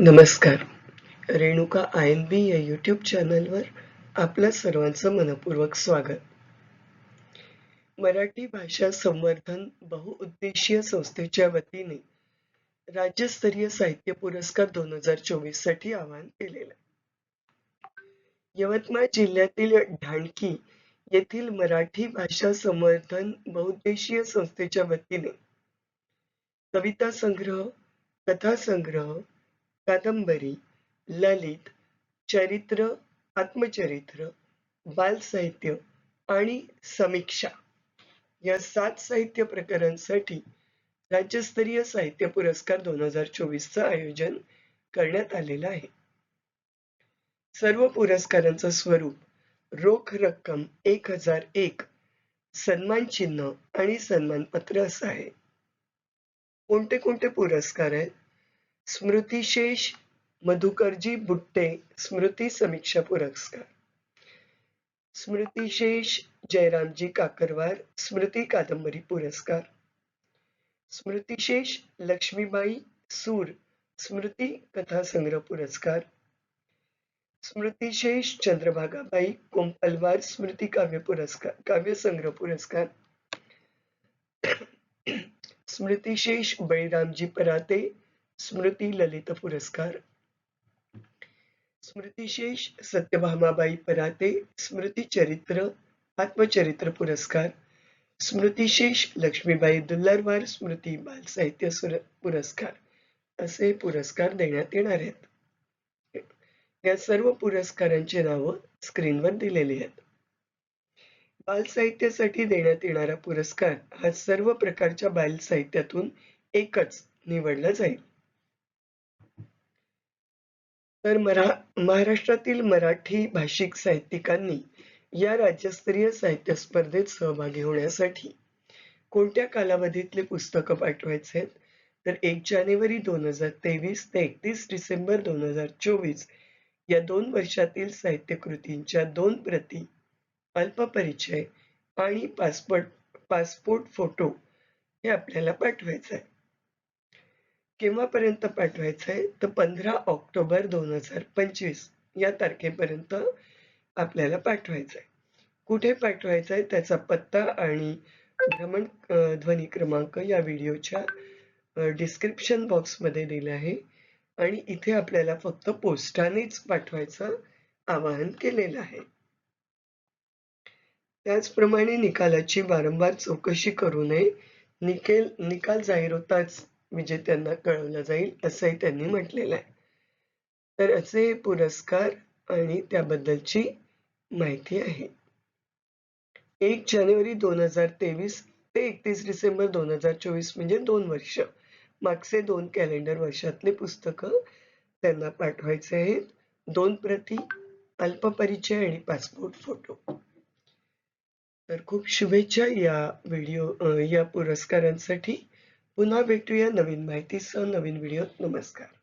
नमस्कार. Renuka I N बी या YouTube चॅनलवर आपल्या सर्वांचं मनपूर्वक स्वागत. मराठी भाषा संवर्धन बहुउद्देशीय संस्थेच्या वतीने राज्यस्तरीय साहित्य पुरस्कार दोन हजार चोवीससाठी आवाहन केलेलं. यवतमाळ जिल्ह्यातील ढाणकी येथील मराठी भाषा संवर्धन बहुउद्देशीय संस्थेच्या वतीने कविता संग्रह कथा संग्रह कादंबरी ललित चरित्र आत्मचरित्र बालसाहित्य आणि समीक्षा या सात साहित्य प्रकारांसाठी राज्यस्तरीय साहित्य पुरस्कार दोन हजार चोवीसचं आयोजन करण्यात आलेलं आहे. सर्व पुरस्कारांचं स्वरूप रोख रक्कम एक हजार एक सन्मान चिन्ह आणि सन्मानपत्र असं आहे. कोणते कोणते पुरस्कार आहेत? स्मृतिशेष मधुकरजी बुट्टे, स्मृति समीक्षा पुरस्कार। स्मृतिशेष जयरामजी काकरवार, स्मृती कादंबरी पुरस्कार। स्मृतिशेष लक्ष्मीबाई सूर, स्मृति कथा संग्रह पुरस्कार। स्मृतिशेष चंद्रभागाबाई कोंपलवार स्मृती काव्य पुरस्कार, काव्य संग्रह पुरस्कार। स्मृतिशेष बळीरामजी पराते स्मृती ललित पुरस्कार. स्मृतिशेष सत्यभामाबाई पराते स्मृती चरित्र आत्मचरित्र पुरस्कार. स्मृतिशेष लक्ष्मीबाई दुल्लारवार स्मृती बाल साहित्य पुरस्कार. असे पुरस्कार देण्यात येणार आहेत. या सर्व पुरस्कारांची नावं स्क्रीनवर दिलेली आहेत. बाल साहित्यासाठी देण्यात येणारा पुरस्कार हा सर्व प्रकारच्या बाल साहित्यातून एकच निवडला जाईल. तर मरा महाराष्ट्रातील मराठी भाषिक साहित्यिकांनी या राज्यस्तरीय साहित्य स्पर्धेत सहभागी होण्यासाठी कोणत्या कालावधीतले पुस्तकं पाठवायचे आहेत? तर एक जानेवारी दोन हजार तेवीस ते एकतीस डिसेंबर दोन हजार चोवीस या दोन वर्षातील साहित्य कृतींच्या दोन प्रती अल्पपरिचय आणि पासपोर्ट पासपोर्ट फोटो हे आपल्याला पाठवायचं आहे केव्हापर्यंत पाठवायचं आहे तर पंधरा ऑक्टोबर दोन हजार पंचवीस या तारखेपर्यंत आपल्याला पाठवायचं आहे कुठे पाठवायचं आहे त्याचा पत्ता आणि भ्रमण ध्वनी क्रमांक या व्हिडिओच्या डिस्क्रिप्शन बॉक्समध्ये दिला आहे. आणि इथे आपल्याला फक्त पोस्टानेच पाठवायचं आवाहन केलेलं आहे. त्याचप्रमाणे निकालाची वारंवार चौकशी करू नये. निकेल निकाल जाहीर होताच म्हणजे विजेत्यांना कळवलं जाईल असंही त्यांनी म्हटलेलं आहे. तर असे पुरस्कार आणि त्याबद्दलची माहिती आहे. एक जानेवारी दोन हजार तेवीस ते एकतीस डिसेंबर दोन हजार चोवीस म्हणजे दोन वर्ष. मागचे दोन कॅलेंडर वर्षातले पुस्तकं त्यांना पाठवायचे आहेत. दोन प्रती अल्पपरिचय आणि पासपोर्ट फोटो. तर खूप शुभेच्छा या व्हिडिओ या पुरस्कारांसाठी. पुन्हा भेटूया नवीन माहितीसह नवीन व्हिडिओत. नमस्कार.